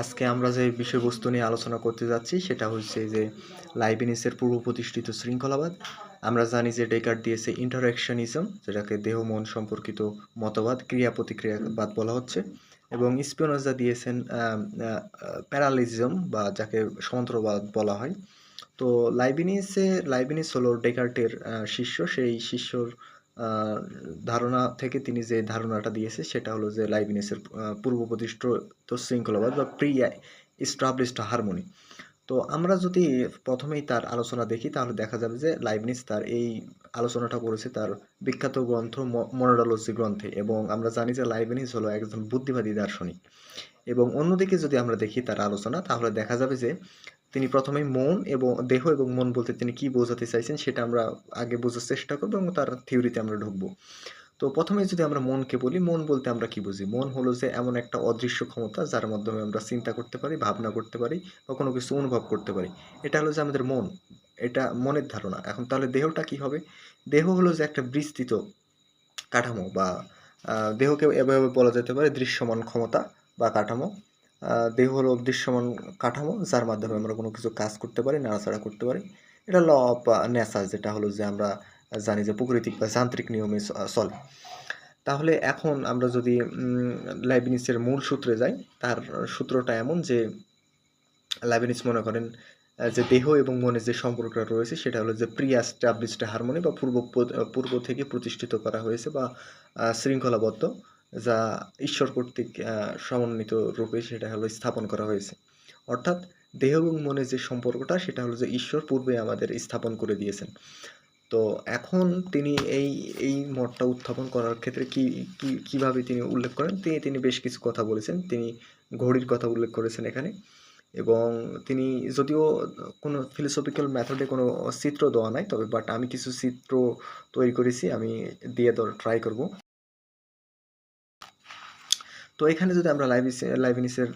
আজকে আমরা যে বিষয়বস্তু নিয়ে আলোচনা করতে যাচ্ছি, সেটা হচ্ছে যে লাইবিনিসের পূর্ব প্রতিষ্ঠিত শৃঙ্খলাবাদ। আমরা জানি যে ডেকার্ট দিয়েছে ইন্টারাকশনিজম যেটাকে দেহ, মন সম্পর্কিত মতবাদ ক্রিয়া প্রতিক্রিয়াবাদ বলা হচ্ছে। এবং স্পিনোজা দিয়েছেন প্যারালিজম বা যাকে সমান্তরবাদ বলা হয়। তো লাইবিনিসে লাইবিনিস হলো ডেকার্টের শিষ্য। সেই শিষ্যর ধারণা থেকে তিনি যে ধারণাটা দিয়েছে, সেটা হলো যে লাইবিনিসের পূর্ব প্রতিষ্ঠিত শৃঙ্খলাবাদ বা প্রি ইস্টাবলিশড হারমোনি তো আমরা যদি প্রথমেই তার আলোচনা দেখি, তাহলে দেখা যাবে যে লাইবনিস তার এই আলোচনাটা করেছে তার বিখ্যাত গ্রন্থ মনোডালজি গ্রন্থে, এবং আমরা জানি যে লাইবনিস হলো একজন বুদ্ধিবাদী দার্শনিক। এবং অন্যদিকে যদি আমরা দেখি তার আলোচনা, তাহলে দেখা যাবে যে তিনি প্রথমেই মন এবং দেহ এবং মন বলতে তিনি কি বোঝাতে চাইছেন সেটা আমরা আগে বোঝার চেষ্টা করব এবং তার থিওরিতে আমরা ঢুকবো। তো প্রথমে যদি আমরা মনকে বলি, মন বলতে আমরা কি বুঝি? মন হলো যে এমন একটা অদৃশ্য ক্ষমতা যার মাধ্যমে আমরা চিন্তা করতে পারি, ভাবনা করতে পারি বা কোনো কিছু অনুভব করতে পারি। এটা হলো যে আমাদের মন। এটা মনের ধারণা। এখন তাহলে দেহটা কি হবে? দেহ হলো যে একটা বিস্তৃত কাঠামো বা দেহকে এভাবে বলা যেতে পারে দৃশ্যমান ক্ষমতা বা কাঠামো। দেহ হলো দৃশ্যমান কাঠামো, যার মাধ্যমে আমরা কোনো কিছু কাজ করতে পারি, নাড়াচাড়া করতে পারি। এটা ল অফ নেচার যেটা হলো যে আমরা জানি যে প্রকৃতিক বা যান্ত্রিক নিয়মে চলে। তাহলে এখন আমরা যদি লাইবিনিসের মূল সূত্রে যাই, তার সূত্রটা এমন যে লাইবিনিস মনে করেন যে দেহ এবং মনের যে সম্পর্কটা রয়েছে, সেটা হলো যে প্রি অ্যাস্টাবলিশড হারমোনি বা পূর্ব পূর্ব থেকে প্রতিষ্ঠিত করা হয়েছে বা শৃঙ্খলাবদ্ধ। যা ঈশ্বর কর্তৃক সমন্বিত রূপে সেটা হলো স্থাপন করা হয়েছে। অর্থাৎ দেহ এবং মনের যে সম্পর্কটা, সেটা হলো যে ঈশ্বর পূর্বে আমাদের স্থাপন করে দিয়েছেন। তো এখন তিনি এই এই মতটা উত্থাপন করার ক্ষেত্রে কি কি, কীভাবে তিনি উল্লেখ করেন? তিনি তিনি বেশ কিছু কথা বলেছেন। তিনি ঘড়ির কথা উল্লেখ করেছেন এখানে। এবং তিনি যদিও কোনো ফিলোসফিক্যাল মেথডে কোনো চিত্র দেওয়া নাই, তবে বাট আমি কিছু চিত্র তৈরি করেছি, আমি দিয়ে ট্রাই করব। তো এখানে যদি আমরা লাইভিনিসের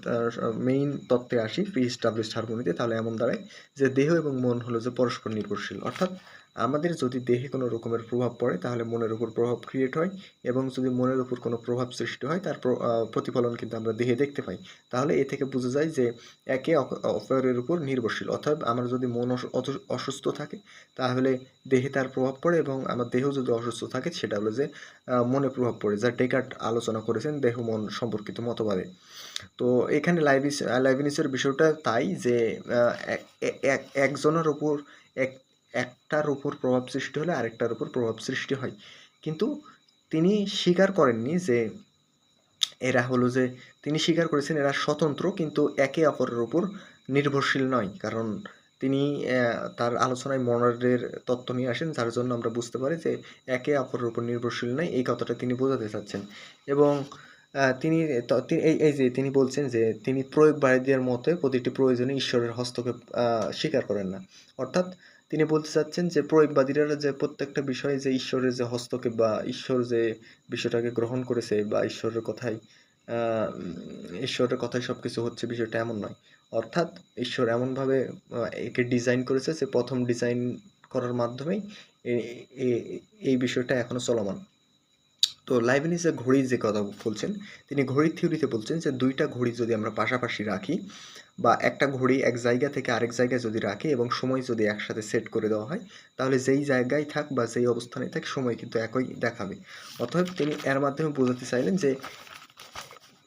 মেইন তত্ত্বে আসি প্রি স্টাবলিশড হারমোনিতে তাহলে এমন দাঁড়ায় যে দেহ এবং মন হলো যে পরস্পর নির্ভরশীল। অর্থাৎ আমাদের যদি দেহে কোনো রকমের প্রভাব পড়ে, তাহলে মনের উপর প্রভাব ক্রিয়েট হয় এবং যদি মনের উপর কোনো প্রভাব সৃষ্টি হয়, তার প্রতিফলন কিন্তু আমরা দেহে দেখতে পাই। তাহলে এ থেকে বোঝা যায় যে একে অপ- অপরের উপর নির্ভরশীল। অর্থাৎ আমার যদি মন অসুস্থ থাকে, তাহলে দেহে তার প্রভাব পড়ে এবং আমার দেহ যদি অসুস্থ থাকে, সেটা হলো যে মনে প্রভাব পড়ে। যা ডেকার্ট আলোচনা করেছেন, দেহ মন সম্পর্কিত মতবাদে। তো এখানে লাইভিস লাইভিনিসের বিষয়টা তাই যে এক- এক- এক- একজনের উপর এক একটার উপর প্রভাব সৃষ্টি হলে আরেকটার উপর প্রভাব সৃষ্টি হয়। কিন্তু তিনি স্বীকার করেননি যে এরা হলো যে তিনি স্বীকার করেছেন এরা স্বতন্ত্র, কিন্তু একে অপরের উপর নির্ভরশীল নয়। কারণ তিনি তার আলোচনায় মনারের তত্ত্ব নিয়ে আসেন, যার জন্য আমরা বুঝতে পারি যে একে অপরের উপর নির্ভরশীল নয়। এই কথাটা তিনি বোঝাতে চাচ্ছেন। এবং তিনি এই যে তিনি বলছেন যে তিনি প্রয়োগবাদীদের মতে প্রতিটি প্রয়োজনে ঈশ্বরের হস্তক্ষেপ স্বীকার করেন না। অর্থাৎ তিনি বলতে চাচ্ছেন যে প্রয়োগবাদীরা যে প্রত্যেকটা বিষয়ে যে ঈশ্বরের যে হস্তক্ষেপ বা ঈশ্বর যে বিষয়টাকে গ্রহণ করেছে বা ঈশ্বরের কথাই ঈশ্বরের কথাই সব কিছু হচ্ছে বিষয়টা এমন নয়। অর্থাৎ ঈশ্বর এমনভাবে একে ডিজাইন করেছে যে প্রথম ডিজাইন করার মাধ্যমেই এই বিষয়টা এখনও চলমান। তো লাইবেনিসের ঘড়ি যে কথা বলছেন, তিনি ঘড়ির থিওরিতে বলছেন যে দুইটা ঘড়ি যদি আমরা পাশাপাশি রাখি বা একটা ঘড়ি এক জায়গা থেকে আরেক জায়গায় যদি রাখি এবং সময় যদি একসাথে সেট করে দেওয়া হয়, তাহলে যেই জায়গায় থাক বা যেই অবস্থানে থাক সময় কিন্তু একই দেখাবে। অতএব তিনি এর মাধ্যমে বোঝাতে চাইলেন যে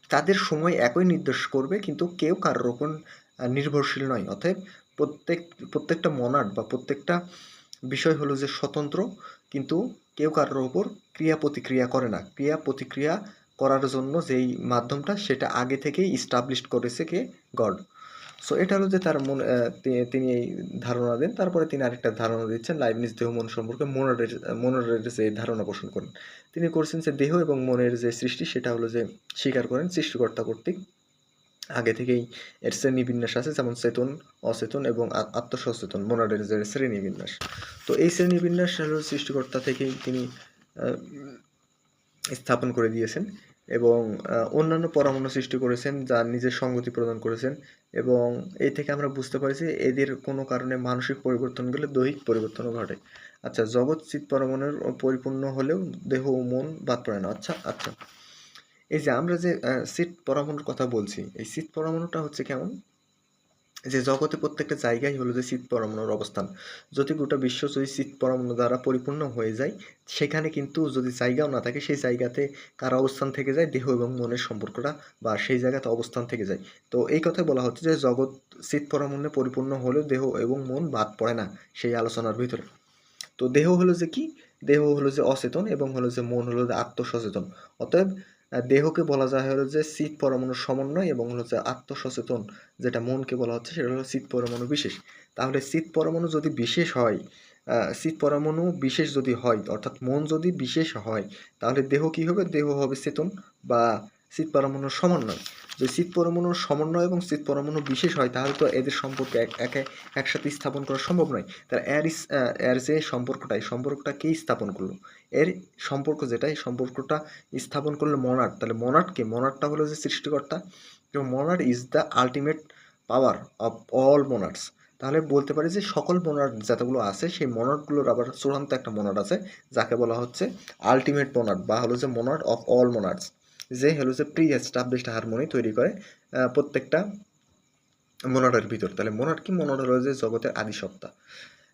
তাদের সময় একই নির্দেশ করবে কিন্তু কেউ কারোর ওপর নির্ভরশীল নয়। অতএব প্রত্যেক, প্রত্যেকটা মনাড বা প্রত্যেকটা বিষয় হলো যে স্বতন্ত্র কিন্তু কেউ কারোর ওপর ক্রিয়া প্রতিক্রিয়া করে না। ক্রিয়া প্রতিক্রিয়া করার জন্য যেই মাধ্যমটা, সেটা আগে থেকেই ইস্টাবলিশড করেছে কে? গড। সো এটা হলো যে তার মন তিনি এই ধারণা দেন। তারপরে তিনি আরেকটা ধারণা দিচ্ছেন, লাইবনিজ দেহ মন সম্পর্কে। মনোরের মনোরের যে ধারণা পোষণ করেন, তিনি করছেন যে দেহ এবং মনের যে সৃষ্টি, সেটা হলো যে স্বীকার করেন সৃষ্টিকর্তা কর্তৃক। আগে থেকেই এর শ্রেণীবিন্যাস আছে, যেমন চেতন অচেতন এবং আত্মসচেতন মনারের যে শ্রেণীবিন্যাস। তো এই শ্রেণীবিন্যাস সৃষ্টিকর্তা থেকেই তিনি স্থাপন করে দিয়েছেন এবং অন্যান্য পরমাণু সৃষ্টি করেছেন যা নিজের সঙ্গতি প্রদান করেছেন এবং এই থেকে আমরা বুঝতে পারি যে এদের কোনো কারণে মানসিক পরিবর্তন গেলে দৈহিক পরিবর্তনও ঘটে। আচ্ছা জগৎ চিৎ পরমাণুর পরিপূর্ণ হলেও দেহ ও মন বাদ পড়ে না। আচ্ছা আচ্ছা। এই যে আমরা যে শীত পরমাণুর কথা বলছি, এই শীত পরমাণুটা হচ্ছে কেমন? যে জগতে প্রত্যেকটা জায়গায় হলো যে শীত পরমাণুর অবস্থান। যদি গোটা বিশ্ব যদি শীত পরমাণু দ্বারা পরিপূর্ণ হয়ে যায়, সেখানে কিন্তু যদি জায়গাও না থাকে, সেই জায়গাতে কার অবস্থান থেকে যায়? দেহ এবং মনের সম্পর্কটা বা সেই জায়গাতে অবস্থান থেকে যায়। তো এই কথাই বলা হচ্ছে যে জগৎ শীত পরমাণুে পরিপূর্ণ হলেও দেহ এবং মন বাদ পড়ে না সেই আলোচনার ভিতরে। তো দেহ হলো যে কি? দেহ হলো যে অচেতন এবং হলো যে মন হলো যে আত্মসচেতন। অতএব দেহকে বলা যায় হলো যে শীত পরমাণুর সমন্বয় এবং হলো যে আত্মসচেতন, যেটা মনকে বলা হচ্ছে, সেটা হলো শীত পরমাণু বিশেষ। তাহলে শীত পরমাণু যদি বিশেষ হয় শীত পরমাণু বিশেষ যদি হয়, অর্থাৎ মন যদি বিশেষ হয়, তাহলে দেহ কি হবে? দেহ হবে চেতন বা শীত পরমাণুর সমন্বয়। যদি শীত পরমাণুর সমন্বয় এবং শীত পরমাণু বিশেষ হয়, তাহলে তো এদের সম্পর্কে এক, একে, একসাথে স্থাপন করা সম্ভব নয়। তার এর এর যে সম্পর্কটা, এই সম্পর্কটা কে স্থাপন করল? এর সম্পর্ক যেটা, এই সম্পর্কটা স্থাপন করল মনার তাহলে মনারকে মনারটা হলো যে সৃষ্টিকর্তা। এবং monarch is the ultimate power of all monarchs তাহলে বলতে পারি যে সকল মোনার যতগুলো আছে, সেই মোনারগুলোর আবার চূড়ান্ত একটা মোনার আছে, যাকে বলা হচ্ছে আলটিমেট মোনার বা হলো যে মোনার অফ অল মোনার্স যে যে প্রি এস্টাবলিশড হারমোনি তৈরি করে প্রত্যেকটা মোনাডের ভিতর। তাহলে মোনাড কি? মোনাড হলো যে জগতের আদি সত্তা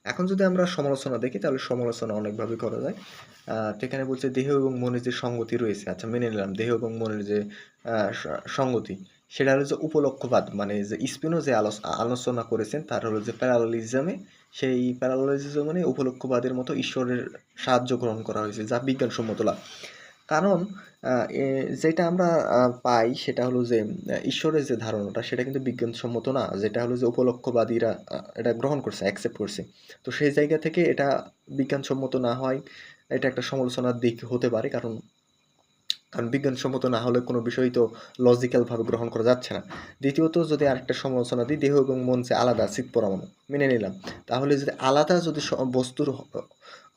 এখন যদি আমরা সমালোচনা দেখি, তাহলে সমালোচনা অনেকভাবে করা যায়। সেখানে বলছে দেহ এবং মনের যে সঙ্গতি রয়েছে আচ্ছা মেনে নিলাম, দেহ এবং মনের যে সঙ্গতি, সেটা হলো যে উপলক্ষবাদ মানে যে স্পিনো যে আলোচ- আলোচনা করেছেন, তার হলো যে প্যারালিজমে সেই প্যারালিজমে উপলক্ষবাদের মতো ঈশ্বরের সাহায্য গ্রহণ করা হয়েছে, যা বিজ্ঞানসম্মত লাভ কারণ যেটা আমরা পাই সেটা হলো যে, ঈশ্বরের যে ধারণাটা সেটা কিন্তু বিজ্ঞানসম্মত না। যেটা হলো যে উপলক্ষবাদীরা এটা গ্রহণ করছে অ্যাকসেপ্ট করছে। তো সেই জায়গা থেকে এটা বিজ্ঞানসম্মত না হয়, এটা একটা সমালোচনার দিক হতে পারে। কারণ কারণ বিজ্ঞানসম্মত না হলে কোনো বিষয় তো লজিক্যালভাবে গ্রহণ করা যাচ্ছে না। দ্বিতীয়ত যদি আরেকটা সমালোচনা দিই, দেহ এবং মন যে আলাদা শীত পরমাণু, মেনে নিলাম। তাহলে যদি আলাদা যদি বস্তুর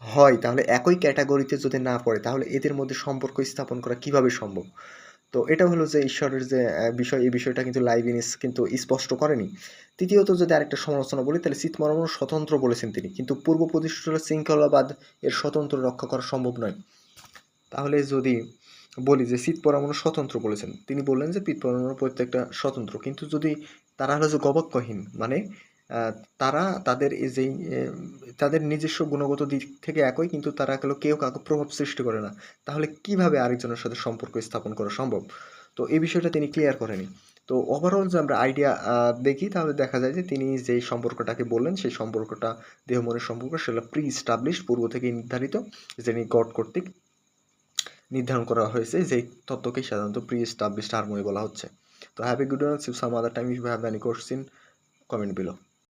হয়, তাহলে একই ক্যাটাগরিতে যদি না পড়ে, তাহলে এদের মধ্যে সম্পর্ক স্থাপন করা কীভাবে সম্ভব? তো এটা হলো যে ঈশ্বরের যে বিষয়, এই বিষয়টা কিন্তু লাইভিনিস কিন্তু স্পষ্ট করেনি। তৃতীয়ত যদি আরেকটা সমালোচনা বলি, তাহলে শীত পরমাণু স্বতন্ত্র বলেছেন তিনি, কিন্তু পূর্ব প্রতিষ্ঠিত শৃঙ্খলাবাদ এর স্বতন্ত্র রক্ষা করা সম্ভব নয়। তাহলে যদি বলি যে শীত পরমাণু স্বতন্ত্র বলেছেন, তিনি বললেন যে শীত পরমাণু প্রত্যেকটা স্বতন্ত্র, কিন্তু যদি তারা হলো যে গবাক্ষহীন মানে তারা তাদের এই যেই তাদের নিজস্ব গুণগত দিক থেকে একই, কিন্তু তারা হলো কেউ কাউকে প্রভাব সৃষ্টি করে না। তাহলে কীভাবে আরেকজনের সাথে সম্পর্ক স্থাপন করা সম্ভব? তো এই বিষয়টা তিনি ক্লিয়ার করেনি। তো ওভারঅল যে আমরা আইডিয়া দেখি, তাহলে দেখা যায় যে তিনি যেই সম্পর্কটাকে বললেন, সেই সম্পর্কটা দেহ মনের সম্পর্ক, সেটা প্রি স্টাবলিশড পূর্ব থেকে নির্ধারিত, যিনি গড কর্তৃক নির্ধারণ করা হয়েছে, যেই তত্ত্বকেই সাধারণত প্রি এস্টাবলিশড হারমোনি বলা হচ্ছে। তো have a good sip some other time if have any question comment below